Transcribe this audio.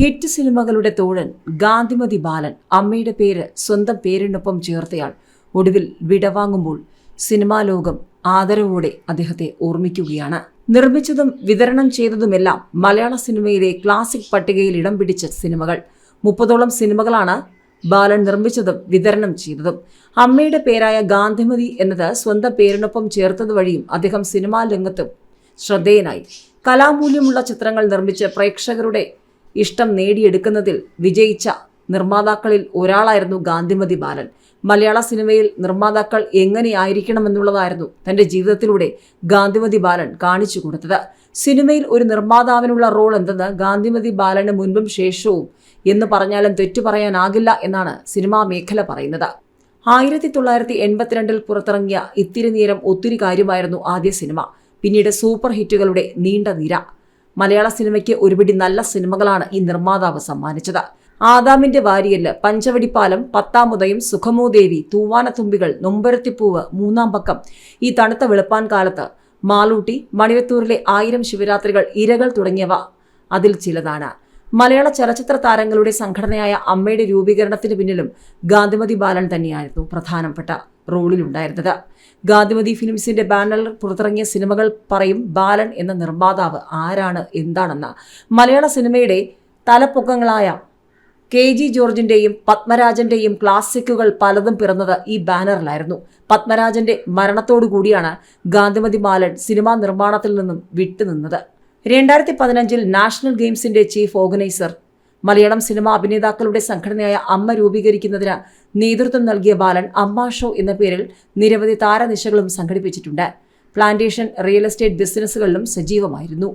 Hit സിനിമകളുടെ തോഴൻ ഗാന്ധിമതി ബാലൻ അമ്മയുടെ പേര് സ്വന്തം പേരിനൊപ്പം ചേർത്തയാൾ. ഒടുവിൽ വിടവാങ്ങുമ്പോൾ സിനിമാ ലോകം ആദരവോടെ അദ്ദേഹത്തെ ഓർമ്മിക്കുകയാണ്. നിർമ്മിച്ചതും വിതരണം ചെയ്തതുമെല്ലാം മലയാള സിനിമയിലെ ക്ലാസിക് പട്ടികയിൽ ഇടം പിടിച്ച സിനിമകൾ. മുപ്പതോളം സിനിമകളാണ് ബാലൻ നിർമ്മിച്ചതും വിതരണം ചെയ്തതും. അമ്മയുടെ പേരായ ഗാന്ധിമതി എന്നത് സ്വന്തം പേരിനൊപ്പം ചേർത്തത് വഴിയും അദ്ദേഹം സിനിമാ രംഗത്തും ശ്രദ്ധേയനായി. കലാമൂല്യമുള്ള ചിത്രങ്ങൾ നിർമ്മിച്ച് പ്രേക്ഷകരുടെ ഇഷ്ടം നേടിയെടുക്കുന്നതിൽ വിജയിച്ച നിർമ്മാതാക്കളിൽ ഒരാളായിരുന്നു ഗാന്ധിമതി ബാലൻ. മലയാള സിനിമയിൽ നിർമ്മാതാക്കൾ എങ്ങനെയായിരിക്കണമെന്നുള്ളതായിരുന്നു തന്റെ ജീവിതത്തിലൂടെ ഗാന്ധിമതി ബാലൻ കാണിച്ചു കൊടുത്തത്. സിനിമയിൽ ഒരു നിർമ്മാതാവിനുള്ള റോൾ എന്തെന്ന് ഗാന്ധിമതി ബാലന് മുൻപും ശേഷവും എന്ന് പറഞ്ഞാലും തെറ്റു പറയാനാകില്ല എന്നാണ് സിനിമാ മേഖല പറയുന്നത്. ആയിരത്തി തൊള്ളായിരത്തി എൺപത്തിരണ്ടിൽ പുറത്തിറങ്ങിയ ഇത്തിരി നേരം ഒത്തിരി കാര്യമായിരുന്നു ആദ്യ സിനിമ. പിന്നീട് സൂപ്പർ ഹിറ്റുകളുടെ നീണ്ട നിര. മലയാള സിനിമയ്ക്ക് ഒരുപിടി നല്ല സിനിമകളാണ് ഈ നിർമ്മാതാവ് സമ്മാനിച്ചത്. ആദാമിന്റെ വാരിയൽ പഞ്ചവടിപ്പാലം പത്താമുദയം സുഖമോദേവി തൂവാനത്തുമ്പികൾ നൊമ്പരത്തിപ്പൂവ് മൂന്നാം പക്കം ഈ തണുത്ത വെളുപ്പാൻ കാലത്ത് മാളൂട്ടി മണിവത്തൂരിലെ ആയിരം ശിവരാത്രികൾ ഇരകൾ തുടങ്ങിയവ അതിൽ ചിലതാണ്. മലയാള ചലച്ചിത്ര താരങ്ങളുടെ സംഘടനയായ അമ്മയുടെ രൂപീകരണത്തിന് പിന്നിലും ഗാന്ധിമതി ബാലൻ തന്നെയായിരുന്നു പ്രധാനപ്പെട്ട റോളിലുണ്ടായിരുന്നത്. ഗാന്ധിമതി ഫിലിംസിന്റെ ബാനറിൽ പുറത്തിറങ്ങിയ സിനിമകൾ പറയും ബാലൻ എന്ന നിർമ്മാതാവ് ആരാണ് എന്താണെന്ന്. മലയാള സിനിമയുടെ തലപ്പൊക്കങ്ങളായ കെ ജി ജോർജിന്റെയും പത്മരാജന്റെയും ക്ലാസിക്കുകൾ പലതും പിറന്നത് ഈ ബാനറിലായിരുന്നു. പത്മരാജന്റെ മരണത്തോടു കൂടിയാണ് ഗാന്ധിമതി ബാലൻ സിനിമാ നിർമ്മാണത്തിൽ നിന്നും വിട്ടുനിന്നത്. രണ്ടായിരത്തി പതിനഞ്ചിൽ നാഷണൽ ഗെയിംസിന്റെ ചീഫ് ഓർഗനൈസർ. മലയാളം സിനിമാ അഭിനേതാക്കളുടെ സംഘടനയായ അമ്മ രൂപീകരിക്കുന്നതിന് നേതൃത്വം നൽകിയ ബാലൻ അമ്മ ഷോ എന്ന പേരിൽ നിരവധി താരനിശകളും സംഘടിപ്പിച്ചിട്ടുണ്ട്. പ്ലാന്റേഷൻ റിയൽ എസ്റ്റേറ്റ് ബിസിനസ്സുകളിലും സജീവമായിരുന്നു.